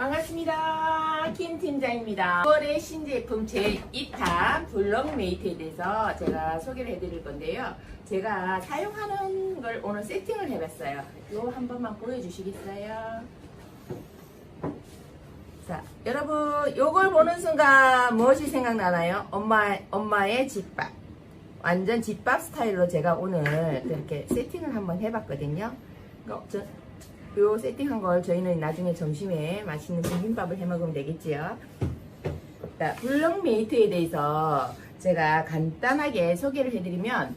반갑습니다. 김 팀장입니다. 9월의 신제품 제2탄 블럭메이트에 대해서 제가 소개를 해드릴 건데요. 제가 사용하는 걸 오늘 세팅을 해봤어요. 이거 한 번만 보여주시겠어요? 자, 여러분, 요걸 보는 순간 무엇이 생각나나요? 엄마, 엄마의 집밥. 완전 집밥 스타일로 제가 오늘 이렇게 세팅을 한번 해봤거든요. 저, 요 세팅한 걸 저희는 나중에 점심에 맛있는 비빔밥을 해 먹으면 되겠지요. 자, 블럭메이트에 대해서 제가 간단하게 소개를 해드리면,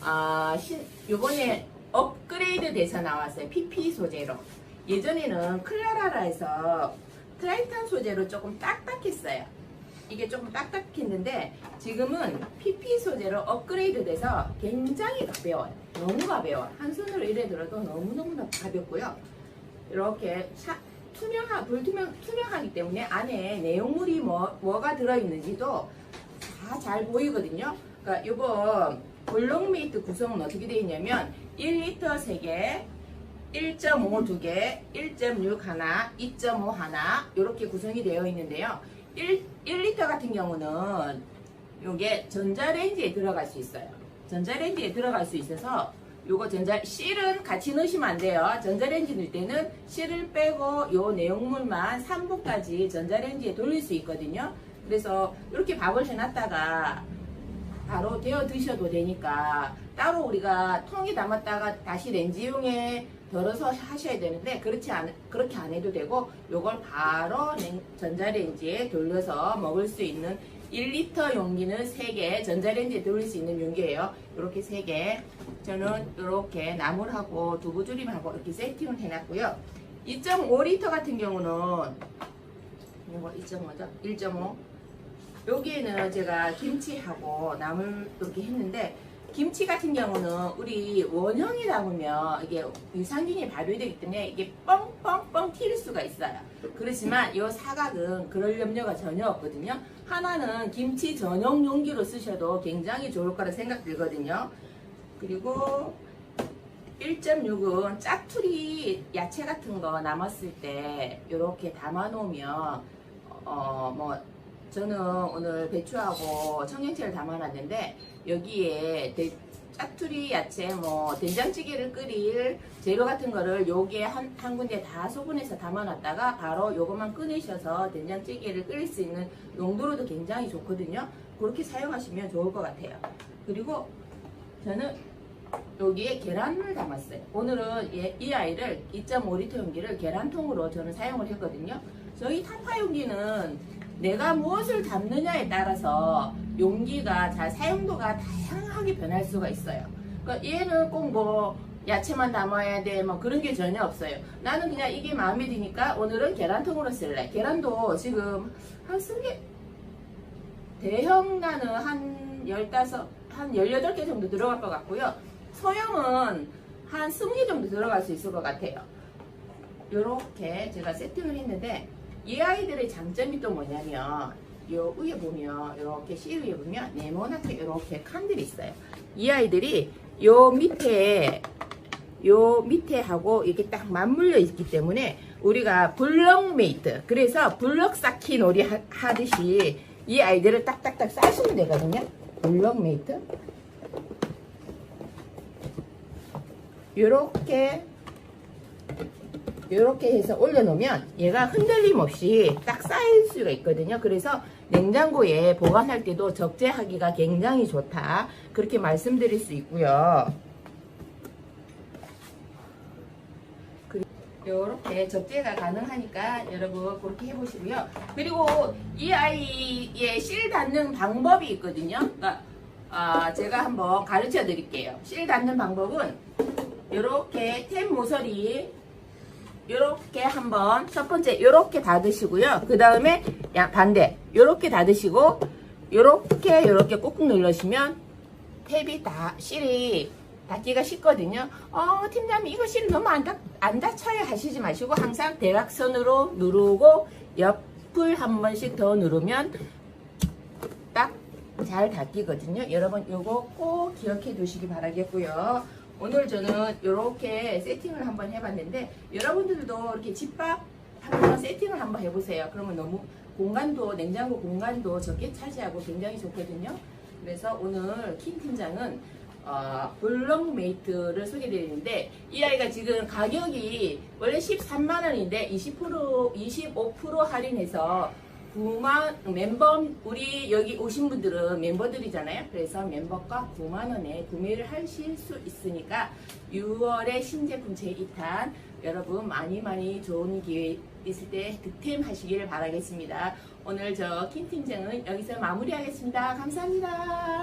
아, 신, 요번에 업그레이드 돼서 나왔어요. PP 소재로. 예전에는 클라라라에서 트라이탄 소재로 조금 딱딱했어요. 이게 조금 딱딱했는데 지금은 PP 소재로 업그레이드 돼서 굉장히 가벼워요. 너무 가벼워. 한 손으로 이래 들어도 너무너무 가볍고요. 이렇게 샤, 투명하, 불투명, 투명하기 때문에 안에 내용물이 뭐, 뭐가 들어있는지도 다 잘 보이거든요. 그러니까 이거 블록메이트 구성은 어떻게 되어 있냐면 1리터 3개, 1.5 2개, 1.6 하나, 2.5 하나 이렇게 구성이 되어 있는데요. 1, 1리터 같은 경우는 이게 전자레인지에 들어갈 수 있어요. 전자레인지에 들어갈 수 있어서 요거 전자 실은 같이 넣으시면 안 돼요. 전자레인지 넣을 때는 실을 빼고 요 내용물만 3분까지 전자레인지에 돌릴 수 있거든요. 그래서 이렇게 밥을 해놨다가 바로 데워 드셔도 되니까 따로 우리가 통에 담았다가 다시 렌지용에 덜어서 하셔야 되는데 그렇지 않 그렇게 안 해도 되고 요걸 바로 냉- 전자레인지에 돌려서 먹을 수 있는 1리터 용기는 3개 전자레인지에 돌릴 수 있는 용기예요. 이렇게 3개 저는 이렇게 나물하고 두부조림하고 이렇게 세팅을 해놨고요. 2.5리터 같은 경우는 이거 2.5죠? 1.5 여기에는 제가 김치하고 나물 이렇게 했는데 김치 같은 경우는 우리 원형이다 보면 이게 유산균이 발효되기 때문에 이게 뻥뻥뻥 튈 수가 있어요. 그렇지만 이 사각은 그럴 염려가 전혀 없거든요. 하나는 김치 전용 용기로 쓰셔도 굉장히 좋을 거라 생각 들거든요. 그리고 1.6은 짜투리 야채 같은 거 남았을 때 이렇게 담아 놓으면 어 뭐 저는 오늘 배추하고 청양채를 담아놨는데 여기에 대- 짜투리 야채 뭐 된장찌개를 끓일 재료 같은 거를 요게 한, 한 군데 다 소분해서 담아놨다가 바로 요것만 꺼내셔서 된장찌개를 끓일 수 있는 용도로도 굉장히 좋거든요. 그렇게 사용하시면 좋을 것 같아요. 그리고 저는 여기에 계란을 담았어요. 오늘은 얘- 이 아이를 2.5리터 용기를 계란통으로 저는 사용을 했거든요. 저희 타파 용기는 내가 무엇을 담느냐에 따라서 용기가 잘 사용도가 다양하게 변할 수가 있어요. 그러니까 얘는 꼭 뭐 야채만 담아야 돼, 뭐 그런 게 전혀 없어요. 나는 그냥 이게 마음에 드니까 오늘은 계란통으로 쓸래. 계란도 지금 한 스무 대형 나는 한 15, 한 18개 정도 들어갈 것 같고요. 소형은 한 20개 정도 들어갈 수 있을 것 같아요. 요렇게 제가 세팅을 했는데 이 아이들의 장점이 또 뭐냐면 요 위에 보면 이렇게 실 위에 보면 네모나게 이렇게 칸들이 있어요. 이 아이들이 요 밑에 요 밑에 하고 이렇게 딱 맞물려 있기 때문에 우리가 블럭메이트 그래서 블럭 쌓기 놀이 하- 하듯이 이 아이들을 딱딱딱 싸시면 되거든요. 블럭메이트 요렇게 이렇게 해서 올려놓으면 얘가 흔들림 없이 딱 쌓일 수가 있거든요. 그래서 냉장고에 보관할 때도 적재하기가 굉장히 좋다. 그렇게 말씀드릴 수 있고요. 이렇게 적재가 가능하니까 여러분 그렇게 해보시고요. 그리고 이 아이의 실 닫는 방법이 있거든요. 그러니까 아, 제가 한번 가르쳐 드릴게요. 실 닫는 방법은 이렇게 템 모서리 요렇게 한번 첫 번째 요렇게 닫으시고요. 그 다음에 야 반대 요렇게 닫으시고 요렇게 꾹꾹 누르시면 탭이 다 실이 닫기가 쉽거든요. 어 팀장님 이거 실 너무 안, 닫, 안 닫혀요 하시지 마시고 항상 대각선으로 누르고 옆을 한 번씩 더 누르면 딱 잘 닫히거든요. 여러분 요거 꼭 기억해 두시기 바라겠고요. 오늘 저는 이렇게 세팅을 한번 해봤는데 여러분들도 이렇게 집밥 한번 세팅을 한번 해보세요. 그러면 너무 공간도 냉장고 공간도 적게 차지하고 굉장히 좋거든요. 그래서 오늘 킨 팀장은 어, 블럭메이트를 소개드리는데 이 아이가 지금 가격이 원래 13만 원인데 20% 25% 할인해서 9만 멤버 우리 여기 오신 분들은 멤버들이잖아요. 그래서 멤버가 9만 원에 구매를 하실 수 있으니까 6월에 신제품 제2탄 여러분 많이 많이 좋은 기회 있을 때 득템하시기를 바라겠습니다. 오늘 저 킨 팀장은 여기서 마무리하겠습니다. 감사합니다.